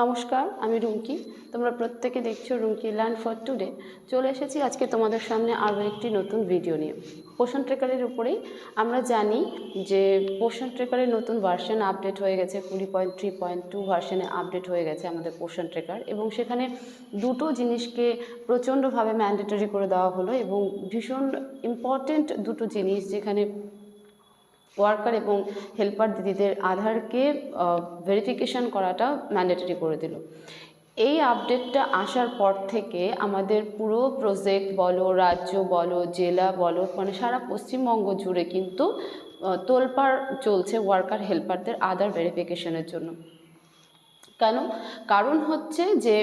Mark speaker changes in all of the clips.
Speaker 1: নমস্কার আমি রুমকি। তোমরা প্রত্যেকে দেখছ রুমকি ল্যান্ড ফর টুডে। চলে এসেছি আজকে তোমাদের সামনে আরও একটি নতুন ভিডিও নিয়ে। পোষণ ট্রেকারের উপরেই আমরা জানি যে পোষণ ট্রেকারের নতুন ভার্সন আপডেট হয়ে গেছে, কুড়ি পয়েন্ট থ্রি পয়েন্ট টু ভার্সনে আপডেট হয়ে গেছে আমাদের পোষণ ট্রেকার এবং সেখানে দুটো জিনিসকে প্রচণ্ডভাবে ম্যান্ডেটরি করে দেওয়া হলো এবং ভীষণ ইম্পর্টেন্ট দুটো জিনিস যেখানে ওয়ার্কার এবং হেল্পার দিদিদের আধারকে ভেরিফিকেশন করাটা ম্যান্ডেটরি করে দিল। এই আপডেটটা আসার পর থেকে আমাদের পুরো প্রজেক্ট বলো, রাজ্য বলো, জেলা বলো মানে সারা পশ্চিমবঙ্গ জুড়ে কিন্তু তোলপাড় চলছে ওয়ার্কার হেল্পারদের আদার ভেরিফিকেশনের জন্য। কেন? কারণ হচ্ছে যে,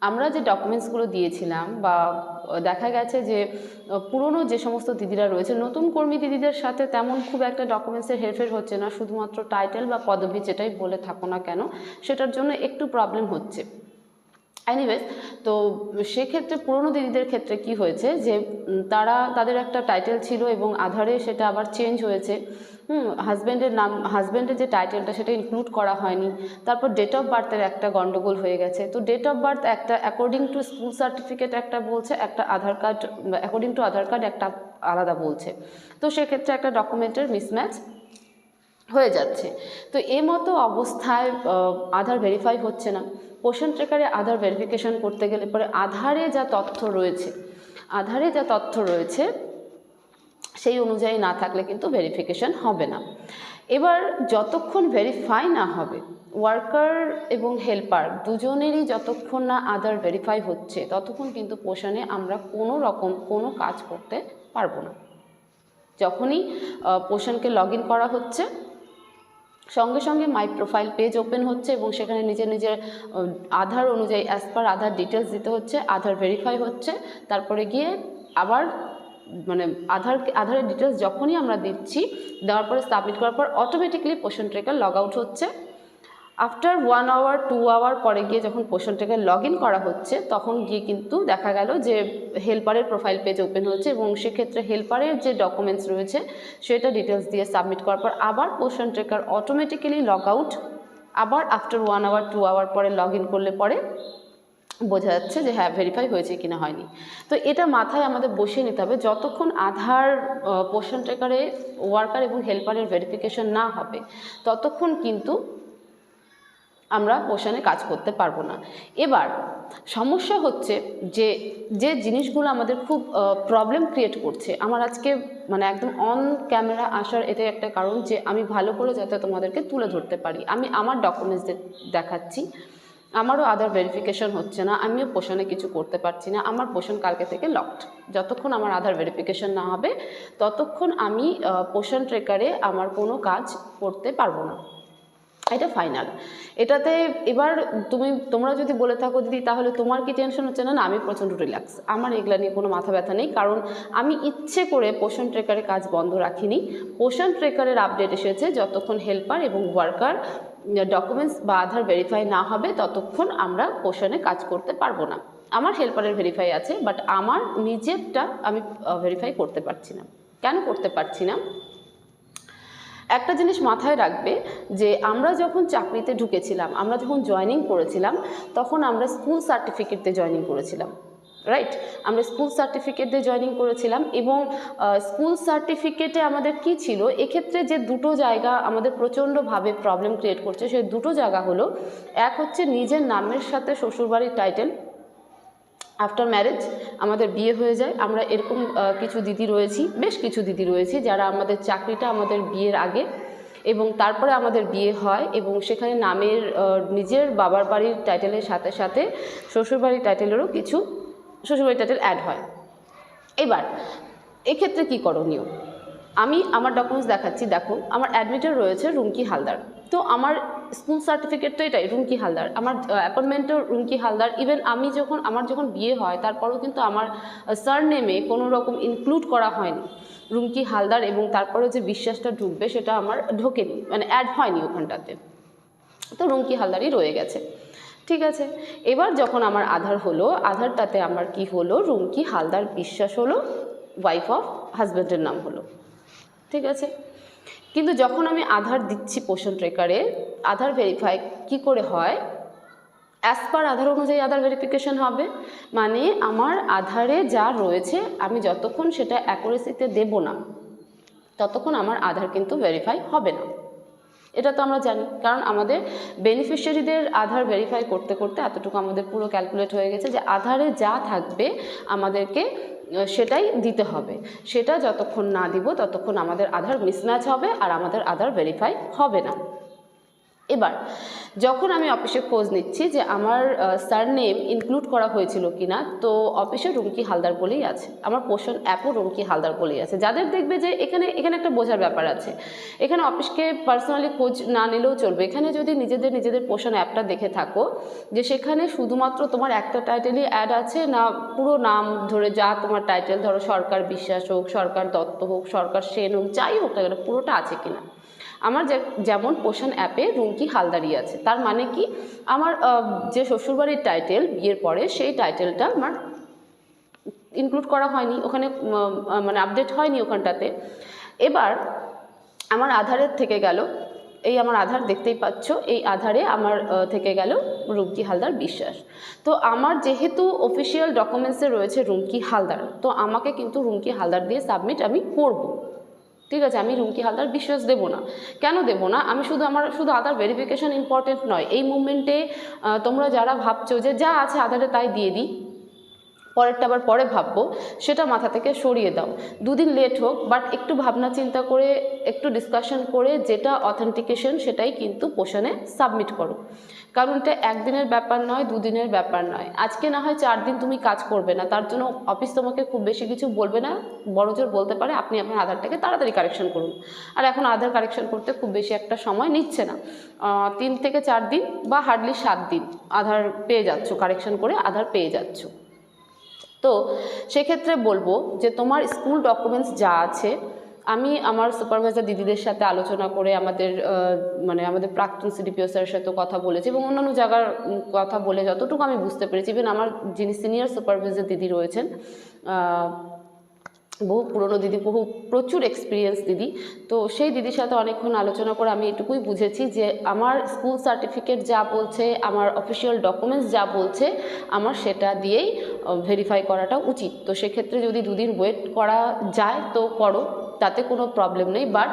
Speaker 1: আমরা যে ডকুমেন্টসগুলো দিয়েছিলাম বা দেখা গেছে যে পুরনো যে সমস্ত দিদিরা রয়েছে, নতুন কর্মী দিদিদের সাথে তেমন খুব একটা ডকুমেন্টসের হেরফের হচ্ছে না। শুধুমাত্র টাইটেল বা পদবি যেটাই বলে থাকো না কেন, সেটার জন্য একটু প্রবলেম হচ্ছে। এনিওয়েজ তো সেক্ষেত্রে পুরনো দিদিদের ক্ষেত্রে কি হয়েছে? যে তারা, তাদের একটা টাইটেল ছিল এবং আধারে সেটা আবার চেঞ্জ হয়েছে। হুম হাজব্যান্ডের নাম হাজব্যান্ডের যে টাইটেলটা সেটা ইনক্লুড করা হয়নি। তারপর ডেট অফ বার্থের একটা গন্ডগোল হয়ে গেছে। তো ডেট অফ বার্থ একটা অ্যাকর্ডিং টু স্কুল সার্টিফিকেট একটা বলছে, একটা Aadhaar card according to Aadhaar card একটা আলাদা বলছে। তো সেক্ষেত্রে একটা ডকুমেন্টের মিসম্যাচ হয়ে যাচ্ছে। তো এ মতো অবস্থায় আধার ভেরিফাই হচ্ছে না। পোষণ ট্রেকারে আধার ভেরিফিকেশন করতে গেলে পরে আধারে যা তথ্য রয়েছে, আধারে যা তথ্য রয়েছে, সেই অনুযায়ী না থাকলে কিন্তু ভেরিফিকেশন হবে না। এবার যতক্ষণ ভেরিফাই না হবে ওয়ার্কার এবং হেল্পার দুজনেরই যতক্ষণ না আধার ভেরিফাই হচ্ছে, ততক্ষণ কিন্তু পোষণে আমরা কোনো রকম কোনো কাজ করতে পারব না। যখনই পোষণকে লগ করা হচ্ছে সঙ্গে সঙ্গে মাই প্রোফাইল পেজ ওপেন হচ্ছে এবং সেখানে নিজের নিজের আধার অনুযায়ী অ্যাজ পার আধার ডিটেলস দিতে হচ্ছে, আধার ভেরিফাই হচ্ছে, তারপরে গিয়ে আবার মানে আধার, আধারের ডিটেলস যখনই আমরা দিচ্ছি, দেওয়ার পরে সাবমিট করার পর automatically Poshan tracker log out হচ্ছে। After one hour two hour পরে গিয়ে যখন ট্রেকার লগ ইন করা হচ্ছে, তখন গিয়ে কিন্তু দেখা গেল যে হেল্পারের প্রোফাইল পেজ ওপেন হচ্ছে এবং সেক্ষেত্রে হেল্পারের যে ডকুমেন্টস রয়েছে, সেটা ডিটেলস দিয়ে সাবমিট করার পর আবার Poshan tracker automatically log out আবার after one hour two hour পরে লগ ইন করলে পরে বোঝা যাচ্ছে যে হ্যাঁ ভেরিফাই হয়েছে কিনা হয়নি। তো এটা মাথায় আমাদের বসিয়ে নিতে হবে, যতক্ষণ আধার পোষণ ট্রেকারে ওয়ার্কার এবং হেল্পারের ভেরিফিকেশন না হবে, ততক্ষণ কিন্তু আমরা পোষণে কাজ করতে পারব না। এবার, সমস্যা হচ্ছে যে যে জিনিসগুলো আমাদের খুব প্রবলেম ক্রিয়েট করছে, আমার আজকে মানে একদম অন ক্যামেরা আসার এটাই একটা কারণ যে, আমি ভালো করে যাতে তোমাদেরকে তুলে ধরতে পারি। আমি আমার ডকুমেন্টস দেখাচ্ছি, আমারও আধার ভেরিফিকেশন হচ্ছে না, আমিও পোষণে কিছু করতে পারছি না, আমার পোষণ কালকে থেকে লকড যতক্ষণ আমার আধার ভেরিফিকেশন না হবে, ততক্ষণ আমি পোষণ ট্রেকারে আমার কোনো কাজ করতে পারব না। এটা ফাইনাল এটাতে এবার তুমি, তোমরা যদি বলে থাকো, দিদি, তাহলে তোমার কি টেনশন হচ্ছে? না না, আমি প্রচণ্ড রিল্যাক্স আমার এগুলা নিয়ে কোনো মাথা ব্যথা নেই, কারণ আমি ইচ্ছে করে পোষণ ট্রেকারে কাজ বন্ধ রাখিনি। পোষণ ট্রেকারের আপডেট এসেছে, যতক্ষণ হেল্পার এবং ওয়ার্কার ডকুমেন্টস বা আধার ভেরিফাই না হবে, ততক্ষণ আমরা পোষণে কাজ করতে পারব না। আমার হেল্পারের ভেরিফাই আছে বাট আমার নিজেরটা আমি ভেরিফাই করতে পারছি না। কেন করতে পারছি না? একটা জিনিস মাথায় রাখবে যে আমরা যখন চাকরিতে ঢুকেছিলাম, আমরা যখন জয়েনিং করেছিলাম, তখন আমরা স্কুল সার্টিফিকেট দিয়ে জয়েনিং করেছিলাম রাইট আমরা স্কুল সার্টিফিকেট দিয়ে জয়েনিং করেছিলাম এবং স্কুল সার্টিফিকেটে আমাদের কি ছিল? এক্ষেত্রে যে দুটো জায়গা আমাদের প্রচণ্ডভাবে প্রবলেম ক্রিয়েট করছে, সেই দুটো জায়গা হলো, এক হচ্ছে নিজের নামের সাথে শ্বশুরবাড়ির টাইটেল আফটার ম্যারেজ আমাদের বিয়ে হয়ে যায়। আমরা এরকম কিছু দিদি রয়েছি, বেশ কিছু দিদি রয়েছি, যারা আমাদের চাকরিটা আমাদের বিয়ের আগে এবং তারপরে আমাদের বিয়ে হয় এবং সেখানে নামের নিজের বাবার বাড়ির টাইটেলের সাথে সাথে শ্বশুরবাড়ির টাইটেলেরও কিছু শ্বশুরবাড়ির টাইটেল অ্যাড হয়। এবার, এক্ষেত্রে কী করণীয়? আমি আমার ডকুমেন্টস দেখাচ্ছি, দেখো, আমার অ্যাডমিটার রয়েছে রুমকি হালদার। তো আমার স্কুল সার্টিফিকেট তো এটাই, রুমকি হালদার। আমার অ্যাপয়েন্টমেন্টও রুমকি হালদার। ইভেন আমি যখন, আমার যখন বিয়ে হয়, তারপরেও কিন্তু আমার সার নেমে কোনো রকম ইনক্লুড করা হয়নি রুমকি হালদার এবং তারপরে যে বিশ্বাসটা ঢুকবে সেটা আমার ঢোকেনি মানে অ্যাড হয়নি ওখানটাতে। তো রুমকি হালদারই রয়ে গেছে। ঠিক আছে, এবার যখন আমার আধার হলো আধারটাতে আমার কি হলো, রুমকি হালদার বিশ্বাস হলো ওয়াইফ অফ হাজব্যান্ডের নাম হলো। ঠিক আছে কিন্তু যখন আমি আধার দিচ্ছি পোষণ ট্রেকারে আধার ভেরিফাই কি করে হয়? অ্যাজ পার আধার অনুযায়ী আধার ভেরিফিকেশন হবে। মানে আমার আধারে যা রয়েছে, আমি যতক্ষণ সেটা অ্যাকুরেসিতে দেব না, ততক্ষণ আমার আধার কিন্তু ভেরিফাই হবে না। এটা তো আমরা জানি, কারণ আমাদের বেনিফিশিয়ারিদের আধার ভেরিফাই করতে করতে এতটুকু আমাদের পুরো ক্যালকুলেট হয়ে গেছে যে আধারে যা থাকবে আমাদেরকে সেটাই দিতে হবে। সেটা যতক্ষণ না দিব ততক্ষণ আমাদের আধার মিসম্যাচ হবে আর আমাদের আধার ভেরিফাই হবে না। এবার, যখন আমি অফিসে খোঁজ নিচ্ছি যে আমার সার নেম ইনক্লুড করা হয়েছিল কিনা, তো অফিসে রুমকি হালদার বলেই আছে। আমার পোষণ অ্যাপও রুমকি হালদার বলেই আছে। যাদের দেখবে যে এখানে এখানে একটা বোঝার ব্যাপার আছে। এখানে অফিসকে পার্সোনালি খোঁজ না নিলেও চলবে। এখানে যদি নিজেদের নিজেদের পোষণ অ্যাপটা দেখে থাকো, যে সেখানে শুধুমাত্র তোমার একটা টাইটেলই অ্যাড আছে না পুরো নাম ধরে যা তোমার টাইটেল ধরো সরকার বিশ্বাস হোক, সরকার দত্ত হোক, সরকার সেন হোক, যাই হোক না পুরোটা আছে কিনা। আমার যেমন পোষণ অ্যাপে রুমকি হালদারি আছে, তার মানে কি? আমার যে শ্বশুরবাড়ির টাইটেল বিয়ের পরে সেই টাইটেলটা আমার ইনক্লুড করা হয়নি, ওখানে মানে আপডেট হয়নি ওখানটাতে। এবার আমার আধারের থেকে গেল, এই আমার আধার দেখতেই পাচ্ছ, এই আধারে আমার থেকে গেল রুমকি হালদার বিশ্বাস। তো আমার যেহেতু অফিসিয়াল ডকুমেন্টসে রয়েছে রুমকি হালদার, তো আমাকে কিন্তু রুমকি হালদার দিয়ে সাবমিট আমি করব। ঠিক আছে, আমি রুমকি হালদার বিশ্বাস দেবো না। কেন দেবো না? আমি শুধু আমার, শুধু আধার ভেরিফিকেশান ইম্পর্টেন্ট নয়। এই মুভমেন্টে তোমরা যারা ভাবছ যে যা আছে আধারে তাই দিয়ে দিই। পরেরটা আবার পরে ভাববো, সেটা মাথা থেকে সরিয়ে দাও। দুদিন লেট হোক বাট একটু ভাবনা চিন্তা করে, একটু ডিসকাশন করে যেটা অথেন্টিকেশন সেটাই কিন্তু পোষণে সাবমিট করো। কারণ এটা একদিনের ব্যাপার নয়, দুদিনের ব্যাপার নয়। আজকে না হয় চার দিন তুমি কাজ করবে না, তার জন্য অফিস তোমাকে খুব বেশি কিছু বলবে না, বড় জোর বলতে পারে, আপনি আপনার আধারটাকে তাড়াতাড়ি কারেকশন করুন। আর এখন আধার কারেকশন করতে খুব বেশি একটা সময় নিচ্ছে না। তিন থেকে চার দিন বা হার্ডলি সাত দিন আধার পেয়ে যাচ্ছ কারেকশন করে আধার পেয়ে যাচ্ছ। তো সেক্ষেত্রে বলব যে তোমার স্কুল ডকুমেন্টস যা আছে, আমি আমার সুপারভাইজার দিদিদের সাথে আলোচনা করে আমাদের মানে আমাদের প্রাক্তন সিডিপিও স্যারের সাথে কথা বলেছি এবং অন্যান্য জায়গার কথা বলে যতটুকু আমি বুঝতে পেরেছি। ইভেন আমার যিনি সিনিয়র সুপারভাইজার দিদি রয়েছেন বহু পুরনো দিদি, বহু প্রচুর এক্সপিরিয়েন্স দিদি। তো সেই দিদির সাথে অনেকক্ষণ আলোচনা করে আমি এটুকুই বুঝেছি যে আমার স্কুল সার্টিফিকেট যা বলছে, আমার অফিসিয়াল ডকুমেন্টস যা বলছে, আমার সেটা দিয়েই ভেরিফাই করাটা উচিত। তো সেক্ষেত্রে যদি দুদিন ওয়েট করা যায় তো করো, তাতে কোনো প্রবলেম নেই। বাট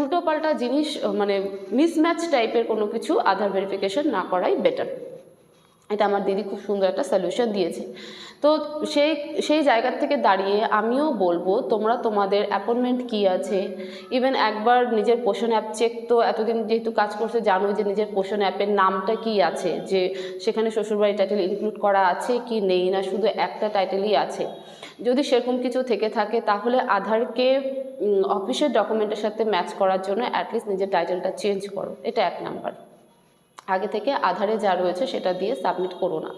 Speaker 1: উল্টোপাল্টা জিনিস মানে মিসম্যাচ টাইপের কোনো কিছু আধার ভেরিফিকেশন না করাই বেটার এটা আমার দিদি খুব সুন্দর একটা সলিউশন দিয়েছে। তো সেই সেই জায়গা থেকে দাঁড়িয়ে আমিও বলব, তোমরা তোমাদের অ্যাপয়েন্টমেন্ট কী আছে? ইভেন একবার নিজের পোষণ অ্যাপ চেক তো এতদিন যেহেতু কাজ করছে জানো যে নিজের পোষণ অ্যাপের নামটা কি আছে, যে সেখানে শ্বশুরবাড়ি টাইটেল ইনক্লুড করা আছে কি নেই না, শুধু একটা টাইটেলই আছে। যদি সেরকম কিছু থেকে থাকে, তাহলে আধারকে অফিসের ডকুমেন্টের সাথে ম্যাচ করার জন্য অ্যাটলিস্ট নিজের টাইটেলটা চেঞ্জ করো। এটা এক নাম্বার আগে থেকে আধারে যা রয়েছে সেটা দিয়ে সাবমিট করো না।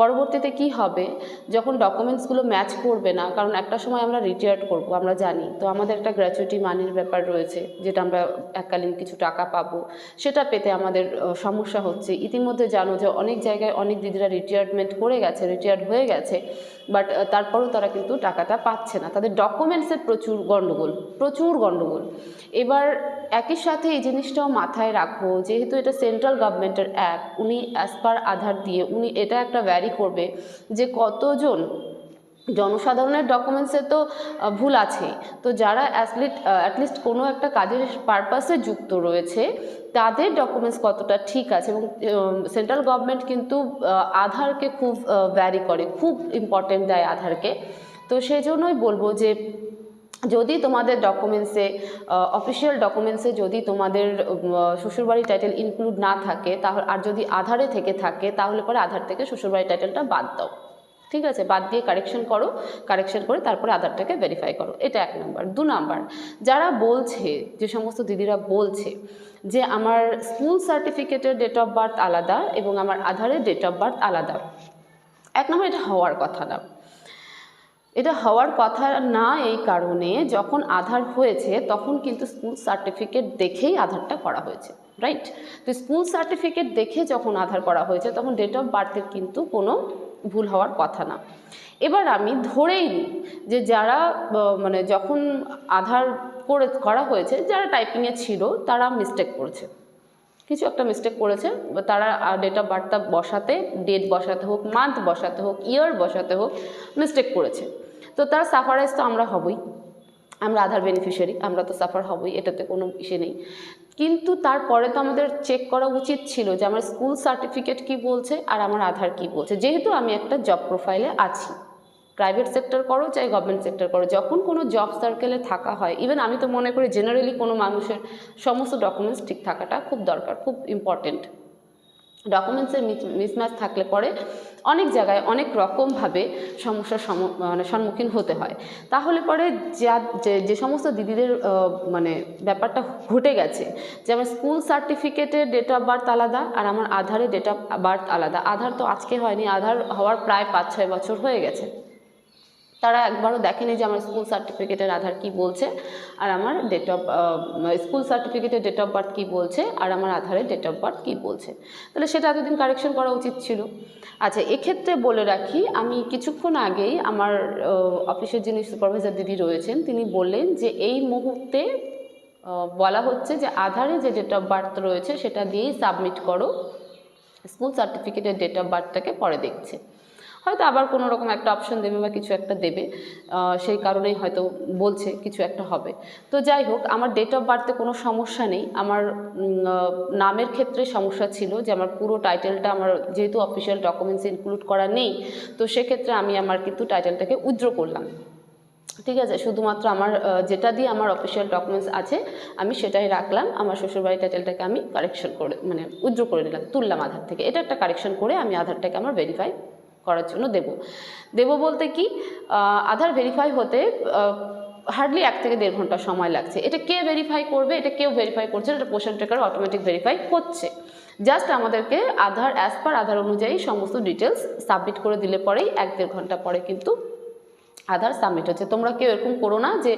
Speaker 1: পরবর্তীতে কি হবে? যখন ডকুমেন্টসগুলো ম্যাচ করবে না, কারণ একটা সময় আমরা রিটায়ার্ড করব, আমরা জানি। তো আমাদের একটা গ্র্যাচুইটি মানির ব্যাপার রয়েছে, যেটা আমরা এককালীন কিছু টাকা পাবো। সেটা পেতে আমাদের সমস্যা হচ্ছে। ইতিমধ্যে জানো যে অনেক জায়গায় অনেক দিদিরা রিটায়ারমেন্ট করে গেছে রিটায়ার্ড হয়ে গেছে বাট তারপরেও তারা কিন্তু টাকাটা পাচ্ছে না। তাদের ডকুমেন্টসের প্রচুর গণ্ডগোল প্রচুর গণ্ডগোল এবার একই সাথে এই জিনিসটাও মাথায় রাখো, যেহেতু এটা সেন্ট্রাল গভর্নমেন্টের অ্যাপ উনি অ্যাজ পার আধার দিয়ে, উনি, এটা একটা ভ্যারি করবে যে কতজন জনসাধারণের ডকুমেন্টসে তো ভুল আছে। তো যারা অ্যাথলিট অ্যাটলিস্ট কোনো একটা কাজের পারপাসে যুক্ত রয়েছে, তাদের ডকুমেন্টস কতটা ঠিক আছে এবং সেন্ট্রাল গভর্নমেন্ট কিন্তু আধারকে খুব ভ্যারি করে, খুব ইম্পর্টেন্ট দেয় আধারকে। তো সেজন্যই বলব যে যদি তোমাদের ডকুমেন্টসে অফিসিয়াল ডকুমেন্টসে যদি তোমাদের উম, শ্বশুরবাড়ি টাইটেল ইনক্লুড না থাকে তাহলে আর যদি আধারে থেকে থাকে তাহলে পরে আধার থেকে শ্বশুরবাড়ি টাইটেলটা বাদ দাও। ঠিক আছে? বাদ দিয়ে কারেকশন করো কারেকশন করে তারপরে আধারটাকে ভেরিফাই করো। এটা এক নাম্বার দু নাম্বার যারা বলছে যে সমস্ত দিদিরা বলছে যে আমার স্কুল সার্টিফিকেটের ডেট অফ বার্থ আলাদা এবং আমার আধারের ডেট অফ বার্থ আলাদা এক নম্বর এটা হওয়ার কথা না। এটা হওয়ার কথা না এই কারণে যখন আধার হয়েছে, তখন কিন্তু স্কুল সার্টিফিকেট দেখেই আধারটা করা হয়েছে রাইট তো স্কুল সার্টিফিকেট দেখে যখন আধার করা হয়েছে, তখন ডেট অফ বার্থের কিন্তু কোনো ভুল হওয়ার কথা না। এবার আমি ধরেই নিই যে যারা মানে যখন আধার করে করা হয়েছে, যারা টাইপিংয়ে ছিল, তারা মিস্টেক করেছে। কিছু একটা মিস্টেক করেছে তারা ডেট অফ বার্থটা বসাতে ডেট বসাতে হোক মান্থ বসাতে হোক ইয়ার বসাতে হোক মিস্টেক করেছে। তো তার সাফারাইজ তো আমরা হবই। আমরা আধার বেনিফিশিয়ারি আমরা তো সাফার হবই, এটাতে কোনো ইসে নেই। কিন্তু তারপরে তো আমাদের চেক করা উচিত ছিল যে আমার স্কুল সার্টিফিকেট কি বলছে আর আমার আধার কি বলছে। যেহেতু আমি একটা জব প্রোফাইলে আছি। প্রাইভেট সেক্টর করো চাই গভর্নমেন্ট সেক্টর করো, যখন কোনো জব সার্কেলে থাকা হয় ইভেন আমি তো মনে করি জেনারেলি কোনো মানুষের সমস্ত ডকুমেন্টস ঠিক থাকাটা খুব দরকার, খুব ইম্পর্টেন্ট ডকুমেন্টসের মিসম্যাচ থাকলে পরে অনেক জায়গায় অনেক রকমভাবে সমস্যার সম- মানে সম্মুখীন হতে হয়। তাহলে পরে যা, যে- যে সমস্ত দিদিদের মানে ব্যাপারটা ঘটে গেছে, যে আমার স্কুল সার্টিফিকেটের ডেট অফ বার্থ আলাদা আর আমার আধারে ডেট অফ বার্থ আলাদা। আধার তো আজকে হয়নি, আধার হওয়ার প্রায় পাঁচ ছয় বছর হয়ে গেছে। তারা একবারও দেখেনি যে আমার স্কুল সার্টিফিকেটের আধার কি বলছে, আর আমার ডেট অফ স্কুল সার্টিফিকেটের ডেট অফ বার্থ কী বলছে, আর আমার আধারের ডেট অফ বার্থ কী বলছে। তাহলে সেটা এতদিন কারেকশন করা উচিত ছিল। আচ্ছা এক্ষেত্রে বলে রাখি, আমি কিছুক্ষণ আগেই আমার অফিসের যিনি সুপারভাইজার দিদি রয়েছেন, তিনি বললেন যে এই মুহূর্তে বলা হচ্ছে যে আধারে যে ডেট অফ বার্থ রয়েছে, সেটা দিয়েই সাবমিট করো। স্কুল সার্টিফিকেটের ডেট অফ বার্থটাকে পরে দেখছে। হয়তো আবার কোনো রকম একটা অপশন দেবে বা কিছু একটা দেবে। সেই কারণেই হয়তো বলছে কিছু একটা হবে। তো যাই হোক, আমার ডেট অফ বার্থে কোনো সমস্যা নেই। আমার নামের ক্ষেত্রে সমস্যা ছিল যে আমার পুরো টাইটেলটা আমার যেহেতু অফিসিয়াল ডকুমেন্টস ইনক্লুড করা নেই, তো সেক্ষেত্রে আমি আমার কিন্তু টাইটেলটাকে উইথড্র করলাম। ঠিক আছে, শুধুমাত্র আমার যেটা দিয়ে আমার অফিসিয়াল ডকুমেন্টস আছে, আমি সেটাই রাখলাম। আমার শ্বশুরবাড়ির টাইটেলটাকে আমি কারেকশন করে মানে উইথড্র করে নিলাম তুললাম আধার থেকে। এটা একটা কারেকশন করে আমি আধারটাকে আমার ভেরিফাই করার জন্য দেব। দেব বলতে কি আধার ভেরিফাই হতে হার্ডলি এক থেকে দেড় ঘণ্টা সময় লাগছে। এটা কে ভেরিফাই করবে? এটা কেউ ভেরিফাই করছে এটা পোষণ ট্রেকার অটোমেটিক ভেরিফাই হচ্ছে জাস্ট আমাদেরকে আধার অ্যাজ পার আধার অনুযায়ী সমস্ত ডিটেলস সাবমিট করে দিলে পরেই এক দেড় ঘণ্টা পরে কিন্তু আধার সাবমিট হচ্ছে। তোমরা কেউ এরকম করো না যে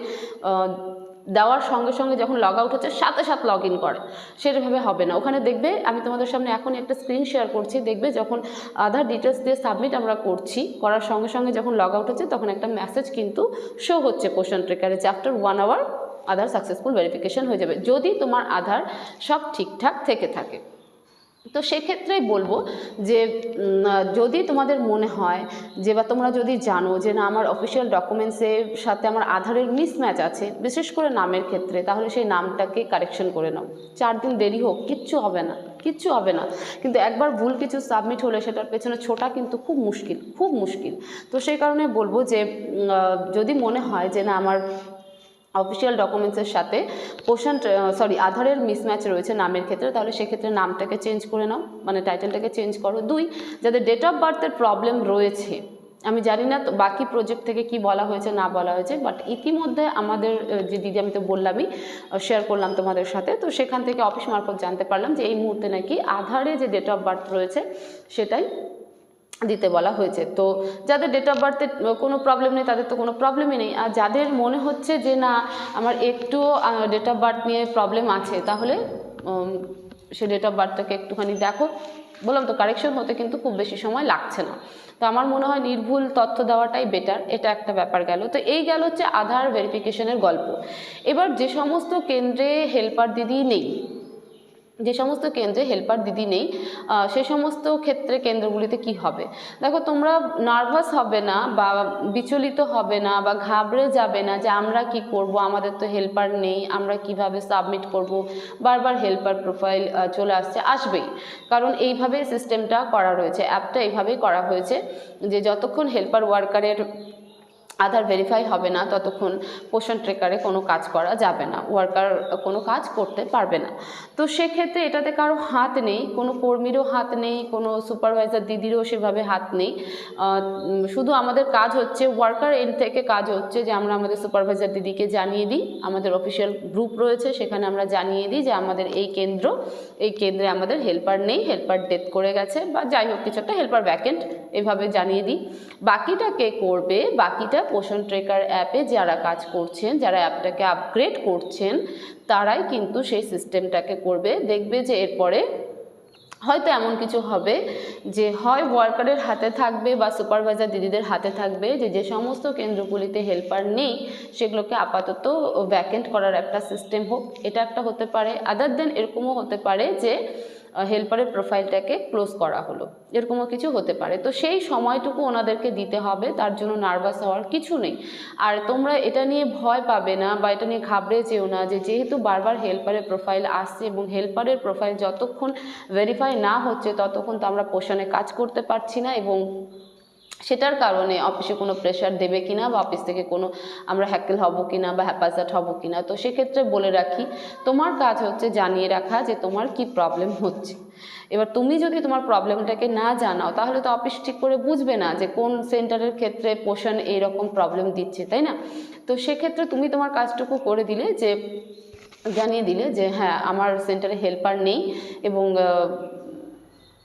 Speaker 1: দেওয়ার সঙ্গে সঙ্গে যখন লগ আউট হচ্ছে, সাথে সাথে লগ ইন করে সেটাভাবে হবে না। ওখানে দেখবে, আমি তোমাদের সামনে এখন একটা স্ক্রিন শেয়ার করছি। দেখবে যখন আধার ডিটেলস দিয়ে সাবমিট আমরা করছি, করার সঙ্গে সঙ্গে যখন লগ আউট হচ্ছে, তখন একটা মেসেজ কিন্তু শো হচ্ছে কোশ্চেন ট্রেকারে যে after one hour Aadhaar successful verification হয়ে যাবে। যদি তোমার আধার সব ঠিকঠাক থেকে থাকে। তো সেক্ষেত্রেই বলব যে যদি তোমাদের মনে হয় যে, বা তোমরা যদি জানো যে, না, আমার অফিসিয়াল ডকুমেন্টসের সাথে আমার আধারের মিসম্যাচ আছে, বিশেষ করে নামের ক্ষেত্রে, তাহলে সেই নামটাকে কারেকশন করে নাও। চার দিন দেরি হোক, কিচ্ছু হবে না, কিচ্ছু হবে না। কিন্তু একবার ভুল কিছু সাবমিট হলে সেটার পেছনে ছোটা কিন্তু খুব মুশকিল খুব মুশকিল। তো সেই কারণে বলব যে যদি মনে হয় যে, না, আমার অফিসিয়াল ডকুমেন্টসের সাথে পোষণ সরি আধারের মিসম্যাচ রয়েছে নামের ক্ষেত্রে, তাহলে সেক্ষেত্রে নামটাকে চেঞ্জ করে নাও মানে টাইটেলটাকে চেঞ্জ করো। দুই, যাদের ডেট অফ বার্থের প্রবলেম রয়েছে, আমি জানি না তো বাকি প্রজেক্ট থেকে কি বলা হয়েছে, না বলা হয়েছে বাট ইতিমধ্যে আমাদের যে দিদি আমি তো বললামই শেয়ার করলাম তোমাদের সাথে, তো সেখান থেকে অফিস মারফত জানতে পারলাম যে এই মুহূর্তে নাকি আধারে যে ডেট অফ বার্থ রয়েছে, সেটাই দিতে বলা হয়েছে। তো যাদের ডেট অফ বার্থে কোনো প্রবলেম নেই, তাদের তো কোনো প্রবলেমই নেই। আর যাদের মনে হচ্ছে যে, না, আমার একটু ডেট অফ বার্থ নিয়ে প্রবলেম আছে, তাহলে সে ডেট অফ বার্থটাকে একটুখানি দেখো। বললাম তো কারেকশন হতে কিন্তু খুব বেশি সময় লাগছে না। তো আমার মনে হয় নির্ভুল তথ্য দেওয়াটাই বেটার এটা একটা ব্যাপার গেল। তো এই গেল হচ্ছে আধার ভেরিফিকেশনের গল্প। এবার যে সমস্ত কেন্দ্রে হেল্পার দিদি নেই যে সমস্ত কেন্দ্রে হেল্পার দিদি নেই সে সমস্ত ক্ষেত্রে কেন্দ্রগুলিতে কি হবে? দেখো, তোমরা নার্ভাস হবে না বা বিচলিত হবে না বা ঘাবড়ে যাবে না যে আমরা কি করব, আমাদের তো হেল্পার নেই, আমরা কীভাবে সাবমিট করব? বারবার হেল্পার প্রোফাইল চলে আসছে, আসবেই। কারণ এইভাবে সিস্টেমটা করা রয়েছে অ্যাপটা এইভাবেই করা হয়েছে যে যতক্ষণ হেল্পার ওয়ার্কারের আধার ভেরিফাই হবে না, ততক্ষণ পোষণ ট্রেকারে কোনো কাজ করা যাবে না ওয়ার্কার কোনো কাজ করতে পারবে না। তো সেক্ষেত্রে এটাতে কারও হাত নেই, কোনো কর্মীরও হাত নেই, কোনো সুপারভাইজার দিদিরও সেভাবে হাত নেই। শুধু আমাদের কাজ হচ্ছে ওয়ার্কার এন্ড থেকে কাজ হচ্ছে যে আমরা আমাদের সুপারভাইজার দিদিকে জানিয়ে দিই, আমাদের অফিসিয়াল গ্রুপ রয়েছে, সেখানে আমরা জানিয়ে দিই যে আমাদের এই কেন্দ্র, এই কেন্দ্রে আমাদের হেল্পার নেই হেল্পার ডেথ করে গেছে বা যাই হোক, কিছু একটা হেল্পার ভ্যাকেন্ট এভাবে জানিয়ে দিই। বাকিটা কে করবে? বাকিটা পোষণ ট্রেকার অ্যাপে যারা কাজ করছেন, যারা অ্যাপটাকে আপগ্রেড করছেন, তারাই কিন্তু সেই সিস্টেমটাকে করবে। দেখবে যে এরপরে হয়তো এমন কিছু হবে যে হয় ওয়ার্কারের হাতে থাকবে বা সুপারভাইজার দিদিদের হাতে থাকবে যে যে সমস্ত কেন্দ্রগুলিতে হেল্পার নেই, সেগুলোকে আপাতত ভ্যাকেন্ট করার একটা সিস্টেম হোক। এটা একটা হতে পারে। আদার দেন এরকমও হতে পারে যে হেল্পারের প্রোফাইলটাকে ক্লোজ করা হলো। এরকমও কিছু হতে পারে। তো সেই সময়টুকু ওনাদেরকে দিতে হবে, তার জন্য নার্ভাস হওয়ার কিছু নেই। আর তোমরা এটা নিয়ে ভয় পাবে না বা এটা নিয়ে ঘাবড়ে যেও না যে যেহেতু বারবার হেল্পারের প্রোফাইল আসছে এবং হেল্পারের প্রোফাইল যতক্ষণ ভেরিফাই না হচ্ছে, ততক্ষণ তো আমরা পোষণে কাজ করতে পারছি না এবং সেটার কারণে অফিসে কোনো প্রেশার দেবে কিনা বা অফিস থেকে কোনো আমরা হ্যাকেল হব কিনা বা হ্যাপাজাট হব কিনা, তো সেক্ষেত্রে বলে রাখি, তোমার কাজ হচ্ছে জানিয়ে রাখা যে তোমার কি প্রবলেম হচ্ছে। এবার তুমি যদি তোমার প্রবলেমটাকে না জানাও, তাহলে তো অফিস ঠিক করে বুঝবে না যে কোন সেন্টারের ক্ষেত্রে পোষণ এইরকম প্রবলেম দিচ্ছে, তাই না? তো সেক্ষেত্রে তুমি তোমার কাজটুকু করে দিলে যে, জানিয়ে দিলে যে হ্যাঁ আমার সেন্টারে হেল্পার নেই এবং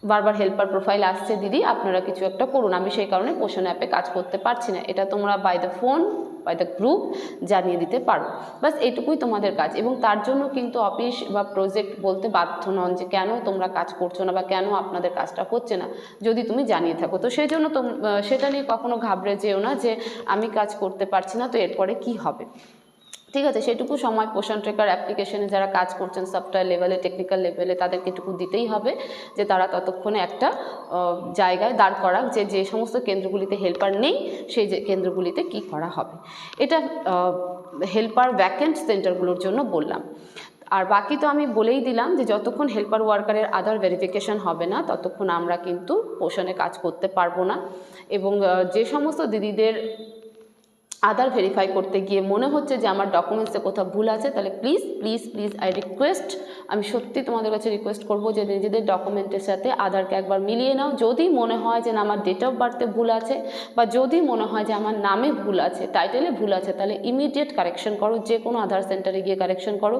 Speaker 1: বারবার হেল্পার প্রোফাইল আসছে দিদি, আপনারা কিছু একটা করুন। আমি সেই কারণে পোষণ অ্যাপে কাজ করতে পারছি না। এটা তোমরা by the phone by the group জানিয়ে দিতে পারো। বাস এইটুকুই তোমাদের কাজ। এবং তার জন্য কিন্তু অফিস বা প্রজেক্ট বলতে বাধ্য নন যে কেন তোমরা কাজ করছ না বা কেন আপনাদের কাজটা হচ্ছে না। যদি তুমি জানিয়ে থাকো। তো সেই জন্য তোম- সেটা নিয়ে কখনো ঘাবড়ে যেও না যে আমি কাজ করতে পারছি না, তো এরপরে কি হবে? ঠিক আছে, সেটুকু সময় পোষণ ট্রেকার অ্যাপ্লিকেশনে যারা কাজ করছেন সফটওয়্যার লেভেলে টেকনিক্যাল লেভেলে তাদেরকে এটুকু দিতেই হবে যে তারা ততক্ষণে একটা জায়গায় দাঁড় করাক যে যে সমস্ত কেন্দ্রগুলিতে হেল্পার নেই, সেই যে কেন্দ্রগুলিতে কি করা হবে। এটা হেল্পার ভ্যাকেন্ট সেন্টারগুলোর জন্য বললাম। আর বাকি তো আমি বলেই দিলাম যে, যতক্ষণ হেল্পার ওয়ার্কারের আধার ভেরিফিকেশন হবে না, ততক্ষণ আমরা কিন্তু পোষণে কাজ করতে পারব না। এবং যে সমস্ত দিদিদের আধার ভেরিফাই করতে গিয়ে মনে হচ্ছে যে আমার ডকুমেন্টসে কোথাও ভুল আছে, তাহলে please please please I request আমি সত্যি তোমাদের কাছে রিকোয়েস্ট করব যে নিজেদের ডকুমেন্টের সাথে আধারকে একবার মিলিয়ে নাও। যদি মনে হয় যে আমার ডেট অফ বার্থে ভুল আছে বা যদি মনে হয় যে আমার নামে ভুল আছে টাইটেলে ভুল আছে, তাহলে ইমিডিয়েট কারেকশন করো, যে কোনো আধার সেন্টারে গিয়ে কারেকশন করো।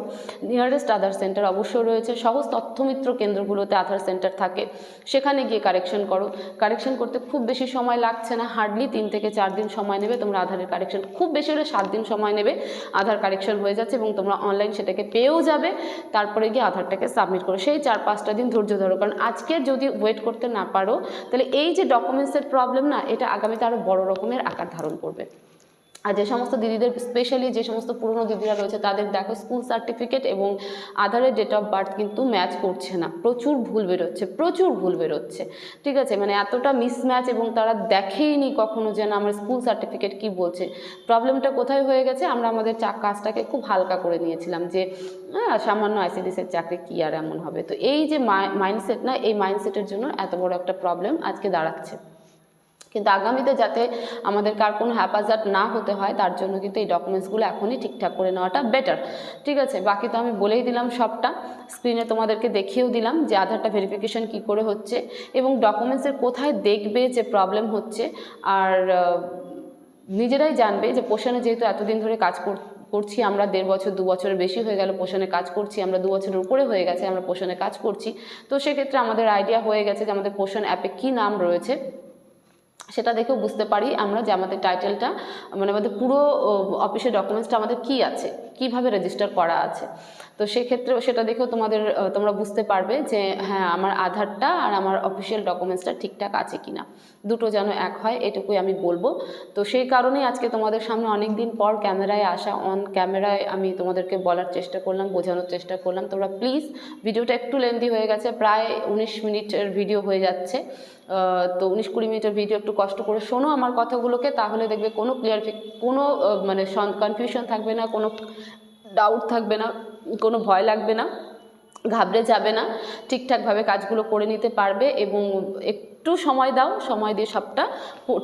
Speaker 1: নিয়ারেস্ট আধার সেন্টার অবশ্যই রয়েছে, সহজ তথ্যমিত্র কেন্দ্রগুলোতে আধার সেন্টার থাকে, সেখানে গিয়ে কারেকশন করো। কারেকশন করতে খুব বেশি সময় লাগছে না হার্ডলি তিন থেকে চার দিন সময় নেবে তোমরা আধারের কারেকশন খুব বেশি হলে সাত দিন সময় নেবে, আধার কারেকশন হয়ে যাচ্ছে এবং তোমরা অনলাইন সেটাকে পেয়েও যাবে, তারপরে গিয়ে আধারটাকে সাবমিট করো। সেই চার পাঁচটা দিন ধৈর্য ধরো। কারণ আজকে যদি ওয়েট করতে না পারো, তাহলে এই যে ডকুমেন্টসের প্রবলেম না, এটা আগামীতে আরও বড় রকমের আকার ধারণ করবে। আর যে সমস্ত দিদিদের স্পেশালি যে সমস্ত পুরনো দিদিরা রয়েছে, তাদের দেখো স্কুল সার্টিফিকেট এবং আধারের ডেট অফ বার্থ কিন্তু ম্যাচ করছে না। প্রচুর ভুল বেরোচ্ছে, প্রচুর ভুল বেরোচ্ছে। ঠিক আছে? মানে এতটা মিসম্যাচ এবং তারা দেখেইনি কখনো যে না আমার স্কুল সার্টিফিকেট কি বলছে। প্রবলেমটা কোথায় হয়ে গেছে? আমরা আমাদের চা কাজটাকে খুব হালকা করে নিয়েছিলাম যে হ্যাঁ সামান্য আইসিডিসের চাকরি কী আর এমন হবে? তো এই যে মাইন্ডসেট না, এই মাইন্ডসেটের জন্য এত বড় একটা প্রবলেম আজকে দাঁড়াচ্ছে। কিন্তু আগামীতে যাতে আমাদের কার কোনো হ্যাপাজার্ট না হতে হয়, তার জন্য কিন্তু এই ডকুমেন্টসগুলো এখনই ঠিকঠাক করে নেওয়াটা বেটার ঠিক আছে, বাকি তো আমি বলেই দিলাম সবটা। স্ক্রিনে তোমাদেরকে দেখিয়েও দিলাম যে আধারটা ভেরিফিকেশন কি করে হচ্ছে এবং ডকুমেন্টসের কোথায় দেখবে যে প্রবলেম হচ্ছে। আর নিজেরাই জানবে যে পোষণে যেহেতু এতদিন ধরে কাজ কর, করছি আমরা, দেড় বছর, দু বছরের বেশি হয়ে গেল পোষণে কাজ করছি, আমরা দু বছরের উপরে হয়ে গেছে, আমরা পোষণে কাজ করছি। তো সেক্ষেত্রে আমাদের আইডিয়া হয়ে গেছে যে আমাদের পোষণ অ্যাপে কী নাম রয়েছে। সেটা দেখেও বুঝতে পারি আমরা যে আমাদের টাইটেলটা মানে আমাদের পুরো অফিসের ডকুমেন্টসটা আমাদের কি আছে, কীভাবে রেজিস্টার করা আছে। তো সেক্ষেত্রে সেটা দেখেও তোমাদের তোমরা বুঝতে পারবে যে হ্যাঁ আমার আধারটা আর আমার অফিসিয়াল ডকুমেন্টসটা ঠিকঠাক আছে কিনা। দুটো যেন এক হয়, এটুকুই আমি বলব। তো সেই কারণেই আজকে তোমাদের সামনে অনেক দিন পর ক্যামেরায় আসা অন ক্যামেরায় আমি তোমাদেরকে বলার চেষ্টা করলাম, বোঝানোর চেষ্টা করলাম। তোমরা প্লিজ ভিডিওটা একটু লেন্দি হয়ে গেছে, প্রায় উনিশ মিনিটের ভিডিও হয়ে যাচ্ছে। তো উনিশ কুড়ি মিনিটের ভিডিও একটু কষ্ট করে শোনো আমার কথাগুলোকে, তাহলে দেখবে কোনো ক্লিয়ার কোনো মানে কনফিউশন থাকবে না, কোনো ডাউট থাকবে না, কোনো ভয় লাগবে না, ঘাবড়ে যাবে না, ঠিকঠাকভাবে কাজগুলো করে নিতে পারবে এবং একটু সময় দাও, সময় দিয়ে সবটা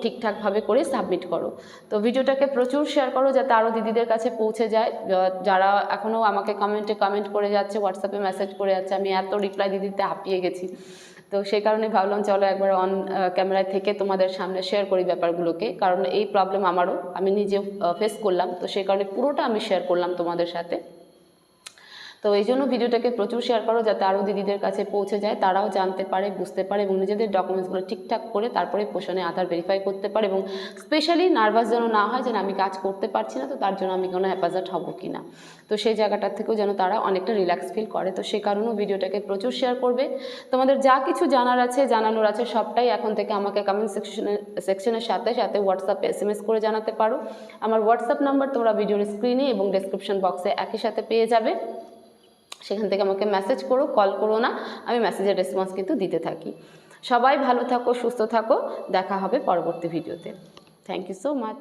Speaker 1: ঠিকঠাকভাবে করে সাবমিট করো। তো ভিডিওটাকে প্রচুর শেয়ার করো যাতে আরও দিদিদের কাছে পৌঁছে যায়। যারা এখনও আমাকে কমেন্টে কমেন্ট করে যাচ্ছে হোয়াটসঅ্যাপে মেসেজ করে যাচ্ছে, আমি এত রিপ্লাই দিদিতে হাঁপিয়ে গেছি। তো সেই কারণে ভাবলাম চলো একবার অন ক্যামেরায় থেকে তোমাদের সামনে শেয়ার করি ব্যাপারগুলোকে। কারণ এই প্রবলেম আমারও, আমি নিজে ফেস করলাম। তো সেই কারণে পুরোটা আমি শেয়ার করলাম তোমাদের সাথে। তো এই জন্য ভিডিওটাকে প্রচুর শেয়ার করো যাতে আরও দিদিদের কাছে পৌঁছে যায়, তারাও জানতে পারে, বুঝতে পারে এবং নিজেদের ডকুমেন্টসগুলো ঠিকঠাক করে তারপরে পোষণে আধার ভেরিফাই করতে পারে এবং স্পেশালি নার্ভাস যেন না হয় যেন আমি কাজ করতে পারছি না, তো তার জন্য আমি কোনো হ্যাপাজার্ট হব কি না তো সেই জায়গাটার থেকেও যেন তারা অনেকটা রিল্যাক্স ফিল করে। তো সে কারণেও ভিডিওটাকে প্রচুর শেয়ার করবে। তোমাদের যা কিছু জানার আছে, জানানোর আছে সবটাই এখন থেকে আমাকে কমেন্ট সেকশনে সেকশনের সাথে সাথে হোয়াটসঅ্যাপে এস এম এস করে জানাতে পারো। আমার হোয়াটসঅ্যাপ নাম্বার তোমরা ভিডিওর স্ক্রিনে এবং ডেসক্রিপশন বক্সে একই সাথে পেয়ে যাবে। সেখান থেকে আমাকে মেসেজ করো কল করো না, আমি মেসেজের রেসপন্স কিন্তু দিতে থাকি। সবাই ভালো থাকো, সুস্থ থাকো, দেখা হবে পরবর্তী ভিডিওতে থ্যাংক ইউ সো মাচ